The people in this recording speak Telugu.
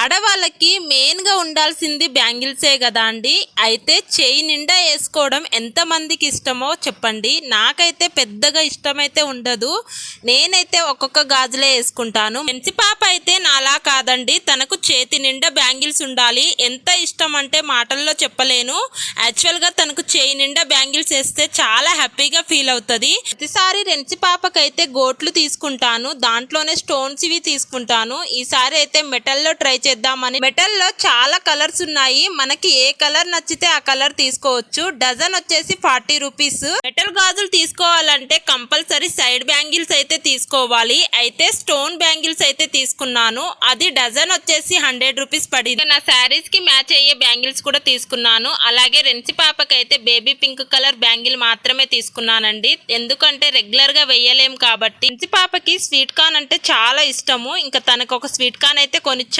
ఆడవాళ్ళకి మెయిన్గా ఉండాల్సింది బ్యాంగిల్సే కదా అండి. అయితే చేయి నిండా వేసుకోవడం ఎంతమందికి ఇష్టమో చెప్పండి. నాకైతే పెద్దగా ఇష్టమైతే ఉండదు. నేనైతే ఒక్కొక్క గాజులే వేసుకుంటాను. మంచి పాప అయితే నాలా కాదండి. తనకు చేతి నిండా బ్యాంగిల్స్ ఉండాలి. ఎంత ఇష్టం అంటే మాటల్లో చెప్పలేను. యాక్చువల్గా తనకు చేయి నిండా బ్యాంగిల్స్ వేస్తే చాలా హ్యాపీగా ఫీల్ అవుతుంది. ప్రతిసారి రెంచి పాపకైతే గోట్లు తీసుకుంటాను. దాంట్లోనే స్టోన్స్ ఇవి తీసుకుంటాను. ఈసారి అయితే మెటల్లో ట్రై చేద్దామని. మెటల్లో చాలా కలర్స్ ఉన్నాయి. మనకి ఏ కలర్ నచ్చితే ఆ కలర్ తీసుకోవచ్చు. డజన్ వచ్చేసి ఫార్టీ రూపీస్. మెటల్ గాజులు తీసుకోవాలంటే కంపల్సరీ సైడ్ బ్యాంగిల్స్ అయితే తీసుకోవాలి. అయితే స్టోన్ బ్యాంగిల్స్ అయితే తీసుకున్నాను. అది డజన్ వచ్చేసి హండ్రెడ్ రూపీస్ పడింది. నా శారీస్కి మ్యాచ్ అయ్యే బ్యాంగిల్స్ కూడా తీసుకున్నాను. అలాగే రెంచి పాపకైతే బేబీ పింక్ కలర్ బ్యాంగిల్ మాత్రమే తీసుకున్నానండి. ఎందుకంటే రెగ్యులర్గా వేయలేం కాబట్టి. రెంచి పాపకి స్వీట్ కార్న్ అంటే చాలా ఇష్టము. ఇంకా తనకు ఒక స్వీట్ కార్న్ అయితే కొనిచ్చాను